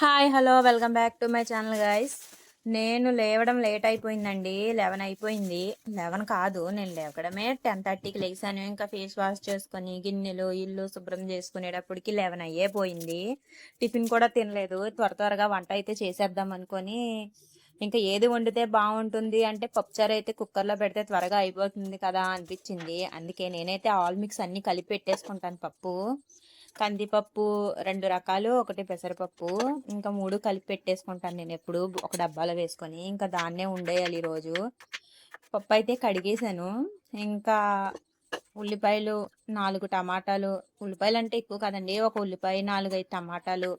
Hi hello welcome back to my channel guys నేను లేవడం late అయిపోయిందండి లెవెన్ అయిపోయింది. లెవెన్ కాదు నేను లేవడమే టెన్ థర్టీకి లేచాను ఇంకా ఫేస్ వాష్ చేసుకొని గిన్నెలు ఇల్లు శుభ్రం చేసుకునేటప్పటికి లెవెన్ అయ్యే పోయింది. టిఫిన్ కూడా తినలేదు. త్వర త్వరగా వంట అయితే చేసేద్దాం అనుకొని ఇంకా ఏది వండితే బాగుంటుంది అంటే పప్పుచారు అయితే కుక్కర్లో పెడితే త్వరగా అయిపోతుంది కదా అనిపించింది. అందుకే నేనైతే ఆల్ మిక్స్ అన్ని కలిపి పెట్టేసుకుంటాను పప్పు. కందిపప్పు రెండు రకాలు ఒకటి పెసరపప్పు ఇంకా మూడు కలిపి పెట్టేసుకుంటాను నేను ఎప్పుడు ఒక డబ్బాలో వేసుకొని. ఇంకా దాన్నే ఉండేయాలి ఈరోజు. పప్పు అయితే కడిగేసాను ఇంకా ఉల్లిపాయలు నాలుగు టమాటాలు. ఉల్లిపాయలు అంటే ఎక్కువ కదండి ఒక ఉల్లిపాయ నాలుగైదు టమాటాలు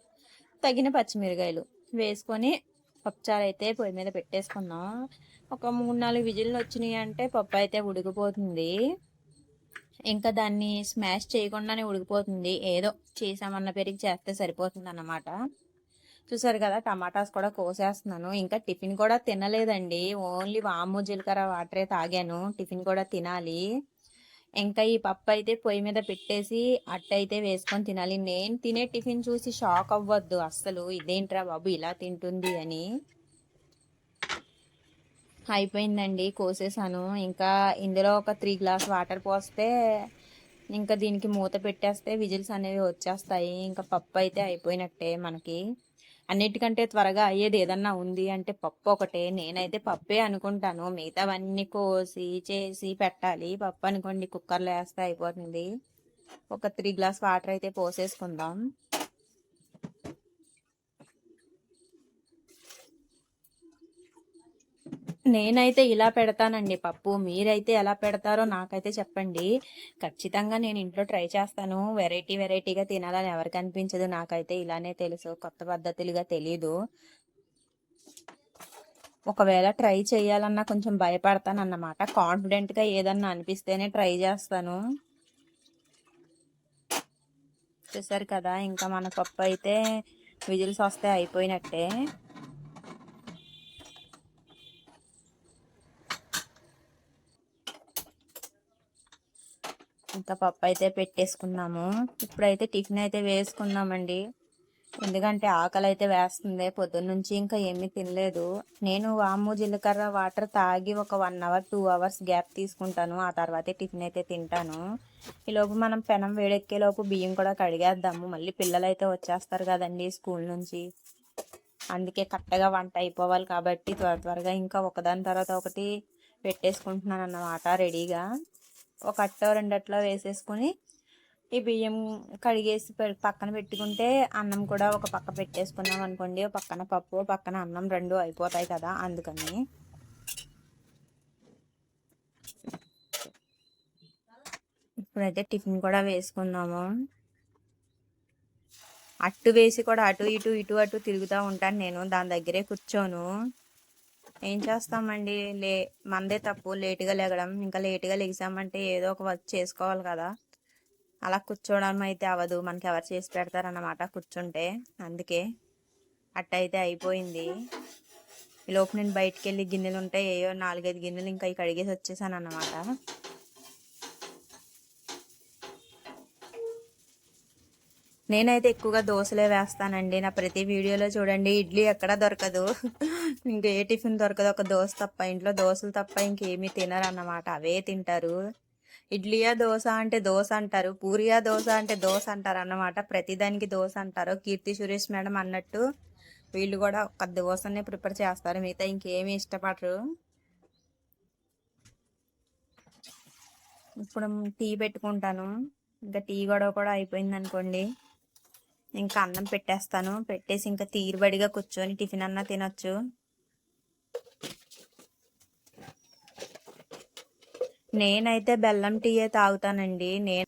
తగిన పచ్చిమిరకాయలు వేసుకొని పప్పుచారు అయితే పొయ్యి మీద పెట్టేసుకున్నాం. ఒక మూడు నాలుగు విజిల్లు వచ్చినాయి అంటే పప్పు అయితే ఉడికిపోతుంది. ఇంకా దాన్ని స్మాష్ చేయకుండానే ఉడికిపోతుంది. ఏదో చేసామన్న పెరిగి చేస్తే సరిపోతుంది అన్నమాట చూసారు కదా టమాటాస్ కూడా కోసేస్తున్నాను. ఇంకా టిఫిన్ కూడా తినలేదండి. ఓన్లీ వాము జీలకర్ర వాటరే తాగాను. టిఫిన్ కూడా తినాలి. ఇంకా ఈ పప్పు అయితే పొయ్యి మీద పెట్టేసి అట్ట అయితే వేసుకొని తినాలి. నేను తినే టిఫిన్ చూసి షాక్ అవ్వద్దు. అస్సలు ఇదేంట్రా బాబు ఇలా తింటుంది అని. అయిపోయిందండి కోసేసాను. ఇంకా ఇందులో ఒక త్రీ గ్లాస్ వాటర్ పోస్తే ఇంకా దీనికి మూత పెట్టేస్తే విజిల్స్ అనేవి వచ్చేస్తాయి. ఇంకా పప్పు అయితే అయిపోయినట్టే మనకి. అన్నిటికంటే త్వరగా అయ్యేది ఏదన్నా ఉంది అంటే పప్పు ఒకటే. నేనైతే పప్పే అనుకుంటాను. మిగతావన్నీ కోసి చేసి పెట్టాలి. పప్పు అనుకోండి కుక్కర్లో వేస్తే అయిపోతుంది. ఒక త్రీ గ్లాస్ వాటర్ అయితే పోసేసుకుందాం. నేనైతే ఇలా పెడతానండి పప్పు. మీరైతే ఎలా పెడతారో నాకైతే చెప్పండి. ఖచ్చితంగా నేను ఇంట్లో ట్రై చేస్తాను. వెరైటీ వెరైటీగా తినాలని ఎవరికి అనిపించదు. నాకైతే ఇలానే తెలుసు. కొత్త పద్ధతులుగా తెలీదు. ఒకవేళ ట్రై చేయాలన్నా కొంచెం భయపడతాను అన్నమాట కాన్ఫిడెంట్గా ఏదన్నా అనిపిస్తేనే ట్రై చేస్తాను. చూసారు కదా ఇంకా మన పప్పు అయితే విజిల్స్ వస్తే అయిపోయినట్టే. ఇంకా పప్పు అయితే పెట్టేసుకున్నాము. ఇప్పుడైతే టిఫిన్ అయితే వేసుకున్నామండి ఎందుకంటే ఆకలి అయితే వేస్తుంది. పొద్దున్న నుంచి ఇంకా ఏమీ తినలేదు. నేను వాము జీలకర్ర వాటర్ తాగి ఒక one hour two hours gap తీసుకుంటాను. ఆ తర్వాతే టిఫిన్ అయితే తింటాను. ఈలోపు మనం పెనం వేడెక్కే లోపు బియ్యం కూడా కడిగేద్దాము. మళ్ళీ పిల్లలు అయితే వచ్చేస్తారు కదండి స్కూల్ నుంచి. అందుకే కరెక్ట్గా వంట అయిపోవాలి కాబట్టి త్వర త్వరగా ఇంకా ఒకదాని తర్వాత ఒకటి పెట్టేసుకుంటున్నాను అన్నమాట రెడీగా. ఒక అట్ట రెండట్లో వేసేసుకొని ఈ బియ్యం కడిగేసి పక్కన పెట్టుకుంటే అన్నం కూడా ఒక పక్క పెట్టేసుకున్నాం అనుకోండి. పక్కన పప్పు పక్కన అన్నం రెండు అయిపోతాయి కదా అందుకని. ఇప్పుడైతే టిఫిన్ కూడా వేసుకున్నాము అట్టు వేసి కూడా అటు ఇటు ఇటు అటు తిరుగుతూ ఉంటాను నేను. దాని దగ్గరే కూర్చోను. ఏం చేస్తామండి? లే మందే తప్పు. లేటుగా లేగడం. ఇంకా లేటుగా లెగిసామంటే ఏదో ఒక వర్క్ చేసుకోవాలి కదా. అలా కూర్చోవడం అయితే అవ్వదు. మనకి ఎవరు చేసి పెడతారన్నమాట కూర్చుంటే. అందుకే అట్టయితే అయిపోయింది. ఈ లోపు నేను బయటికి వెళ్ళి గిన్నెలు ఉంటాయి ఏయో నాలుగైదు గిన్నెలు ఇంకా కడిగేసి వచ్చేసాను అన్నమాట నేనైతే ఎక్కువగా దోశలే వేస్తానండి. నా ప్రతి వీడియోలో చూడండి ఇడ్లీ ఎక్కడ దొరకదు. ఇంకా ఏ టిఫిన్ దొరకదు ఒక దోశ తప్ప. ఇంట్లో దోశలు తప్ప ఇంకేమీ తినరు అన్నమాట అవే తింటారు. ఇడ్లీయా దోశ అంటే దోశ అంటారు. పూరియా దోశ అంటే దోశ అంటారు అన్నమాట ప్రతిదానికి దోశ అంటారు. కీర్తి సురేష్ మేడం అన్నట్టు వీళ్ళు కూడా ఒక దోశనే ప్రిపేర్ చేస్తారు. మిగతా ఇంకేమీ ఇష్టపడరు. ఇప్పుడు టీ పెట్టుకుంటాను. ఇంకా టీ గొడవ కూడా అయిపోయింది అనుకోండి ఇంకా అన్నం పెట్టేస్తాను. పెట్టేసి ఇంకా తీరుబడిగా కూర్చొని టిఫిన్ అన్నా తినొచ్చు. నేనైతే బెల్లం టీయే తాగుతానండి. నేను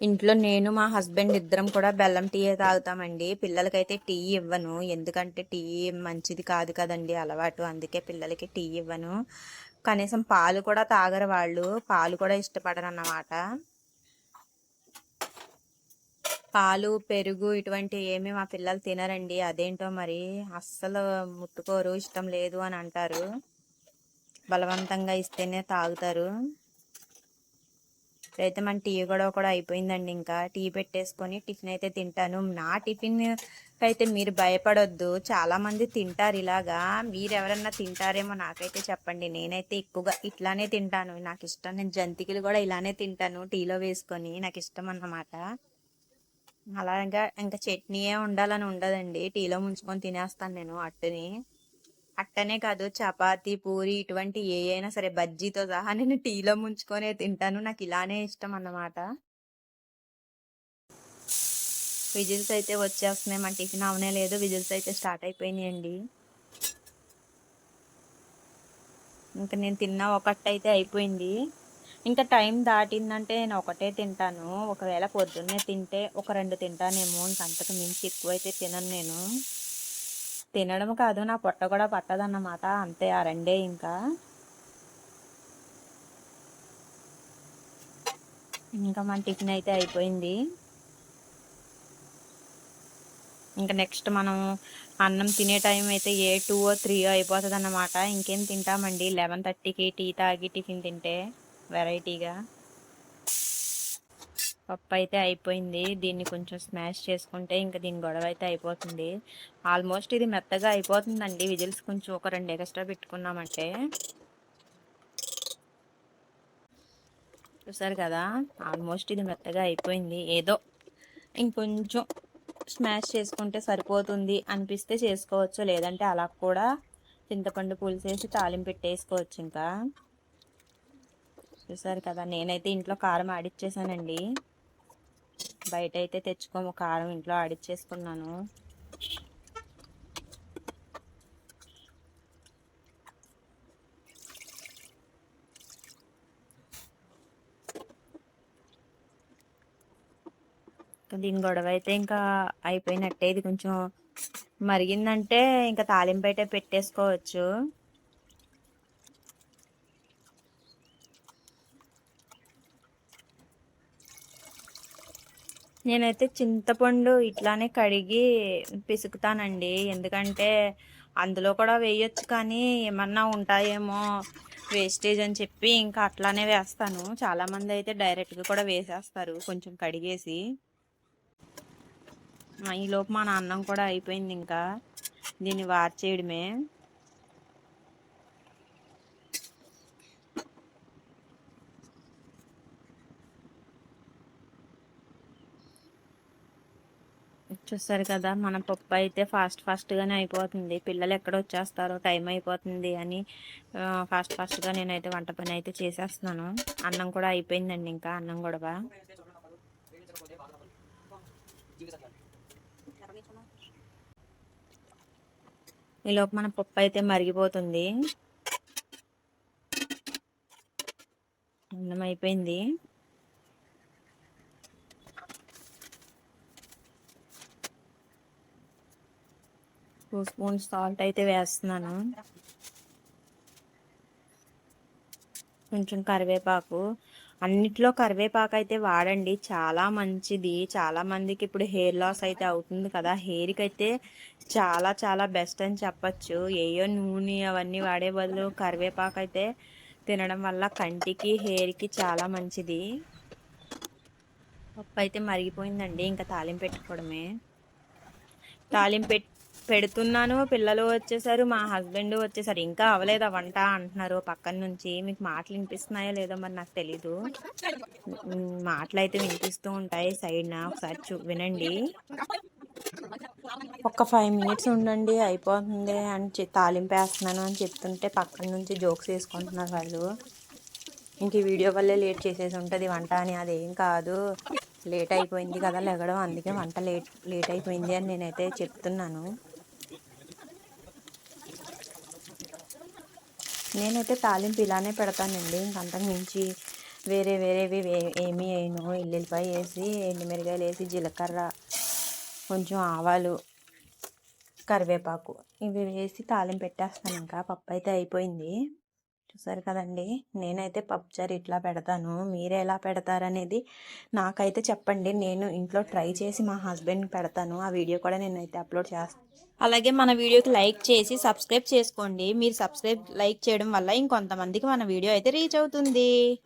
ఇంట్లో నేను మా హస్బెండ్ ఇద్దరం కూడా బెల్లం టీయే తాగుతామండి. పిల్లలకైతే టీ ఇవ్వను. ఎందుకంటే టీ మంచిది కాదు కదండి అలవాటు. అందుకే పిల్లలకి టీ ఇవ్వను. కనీసం పాలు కూడా తాగరు వాళ్ళు. పాలు కూడా ఇష్టపడరు అన్నమాట పాలు పెరుగు ఇటువంటి ఏమి మా పిల్లలు తినరండి. అదేంటో మరి అస్సలు ముట్టుకోరు ఇష్టం లేదు అని అంటారు. బలవంతంగా ఇస్తేనే తాగుతారు. అయితే మన టీ కూడా కూడా అయిపోయిందండి ఇంకా. టీ పెట్టేసుకొని టిఫిన్ అయితే తింటాను. నా టిఫిన్ అయితే మీరు భయపడొద్దు. చాలామంది తింటారు ఇలాగా. మీరు ఎవరన్నా తింటారేమో నాకైతే చెప్పండి. నేనైతే ఎక్కువగా ఇట్లానే తింటాను. నాకు ఇష్టం నేను జంతికలు కూడా ఇలానే తింటాను టీలో వేసుకొని. నాకు ఇష్టం అన్నమాట. అలాగా ఇంకా చట్నీయే ఉండాలని ఉండదండి. టీలో ముంచుకొని తినేస్తాను నేను అట్టని. అట్టనే కాదు చపాతి పూరి ఇటువంటి ఏ అయినా సరే బజ్జీతో సహా నేను టీలో ముంచుకొనే తింటాను. నాకు ఇలానే ఇష్టం అన్నమాట. విజిల్స్ అయితే వచ్చేస్తున్నాయి. మా టిఫిన్ అవనే లేదు. విజిల్స్ అయితే స్టార్ట్ అయిపోయినాయండి. ఇంకా నేను తిన్న ఒకటి అయితే అయిపోయింది. ఇంకా టైం దాటిందంటే నేను ఒకటే తింటాను. ఒకవేళ పొద్దున్నే తింటే ఒక రెండు తింటానేమో ఇంకంతకు మించి ఎక్కువైతే తినను నేను. తినడం కాదు నా పొట్ట కూడా పట్టదన్నమాట. అంతే ఆ రెండే ఇంకా. ఇంకా మన టిఫిన్ అయితే అయిపోయింది. ఇంకా నెక్స్ట్ మనం అన్నం తినే టైం అయితే ఏ టూ త్రీ అయిపోతుంది అన్నమాట ఇంకేం తింటామండి? లెవెన్ థర్టీకి టీ తాగి టిఫిన్ తింటే. వెరైటీగా. పప్పు అయితే అయిపోయింది. దీన్ని కొంచెం స్మాష్ చేసుకుంటే ఇంకా దీని గొడవ అయితే అయిపోతుంది. ఆల్మోస్ట్ ఇది మెత్తగా అయిపోతుందండి. విజిల్స్ కొంచెం ఒక రెండు ఎక్స్ట్రా పెట్టుకున్నామంటే. చూసారు కదా? ఆల్మోస్ట్ ఇది మెత్తగా అయిపోయింది. ఏదో ఇంకొంచెం స్మాష్ చేసుకుంటే సరిపోతుంది అనిపిస్తే చేసుకోవచ్చు. లేదంటే అలా కూడా చింతపండు పులుసేసి తాలింపు పెట్టేసుకోవచ్చు ఇంకా. చూసారు కదా నేనైతే ఇంట్లో కారం ఆడిచ్చేసానండి. బయట అయితే తెచ్చుకోము కారం ఇంట్లో ఆడిచ్చేసుకున్నాను. దీని గొడవ అయితే ఇంకా అయిపోయినట్టే ఇది కొంచెం మరిగిందంటే ఇంకా తాలింపు అయితే పెట్టేసుకోవచ్చు. నేనైతే చింతపండు ఇట్లానే కడిగి పిసుకుతానండి. ఎందుకంటే అందులో కూడా వేయొచ్చు కానీ ఏమన్నా ఉంటాయేమో వేస్టేజ్ అని చెప్పి ఇంకా అట్లానే వేస్తాను. చాలామంది అయితే డైరెక్ట్గా కూడా వేసేస్తారు కొంచెం కడిగేసి. ఈలోపు మా అన్నం కూడా అయిపోయింది ఇంకా. దీన్ని వార్చేయడమే. చూస్తారు కదా మన పప్పు అయితే ఫాస్ట్ ఫాస్ట్గానే అయిపోతుంది. పిల్లలు ఎక్కడ వచ్చేస్తారో టైం అయిపోతుంది అని ఫాస్ట్ ఫాస్ట్గా నేనైతే వంట పని అయితే చేసేస్తున్నాను. అన్నం కూడా అయిపోయిందండి ఇంకా అన్నం కూడా ఈలోపు మన పప్పు అయితే మరిగిపోతుంది. అన్నం అయిపోయింది. టూ స్పూన్స్ సాల్ట్ అయితే వేస్తున్నాను. కొంచెం కరివేపాకు. అన్నిట్లో కరివేపాకు అయితే వాడండి. చాలా మంచిది. చాలా మందికి ఇప్పుడు హెయిర్ లాస్ అయితే అవుతుంది కదా. హెయిర్కి అయితే చాలా చాలా బెస్ట్ అని చెప్పచ్చు. ఏయో నూనె అవన్నీ వాడే బదులు కరివేపాకు అయితే తినడం వల్ల కంటికి హెయిర్కి చాలా మంచిది. పప్పు అయితే మరిగిపోయిందండి. ఇంకా తాలింపు పెట్టుకోవడమే. తాలింపు పెట్టి పెడుతున్నాను పిల్లలు వచ్చేసారు మా హస్బెండ్ వచ్చేసారు. ఇంకా అవ్వలేదా వంట అంటున్నారు పక్కన నుంచి. మీకు మాటలు వినిపిస్తున్నాయో లేదో మరి నాకు తెలీదు. మాటలు అయితే వినిపిస్తూ ఉంటాయి సైడ్న ఒకసారి చూ వినండి. ఒక ఫైవ్ మినిట్స్ ఉండండి అయిపోతుంది అని తాలింపు వేస్తున్నాను అని చెప్తుంటే పక్కన నుంచి జోక్స్ వేసుకుంటున్నారు వాళ్ళు. ఇంక ఈ వీడియో వల్లే లేట్ చేసేసి ఉంటుంది వంట అని. అదేం కాదు. లేట్ అయిపోయింది కదా లెగడం. అందుకే వంట లేట్ లేట్ అయిపోయింది అని నేనైతే చెప్తున్నాను. నేనైతే తాలింపు ఇలానే పెడతానండి. ఇంకంతకు మించి వేరే వేరేవి ఏమీ వేయను. ఎల్లుల్లిపాయ వేసి ఎండుమిరగాయలు వేసి జీలకర్ర కొంచెం ఆవాలు కరివేపాకు ఇవి వేసి తాలింపు పెట్టేస్తాను. ఇంకా పప్పు అయితే అయిపోయింది. చూసారు కదండి? నేనైతే పప్పుచారు ఇట్లా పెడతాను. మీరు ఎలా పెడతారనేది నాకైతే చెప్పండి. నేను ఇంట్లో ట్రై చేసి మా హస్బెండ్ పెడతాను. ఆ వీడియో కూడా నేనైతే అప్లోడ్ చేస్తాను అలాగే మన వీడియోకి లైక్ చేసి సబ్స్క్రైబ్ చేసుకోండి. మీరు సబ్స్క్రైబ్ లైక్ చేయడం వల్ల ఇంకొంతమందికి మన వీడియో అయితే రీచ్ అవుతుంది.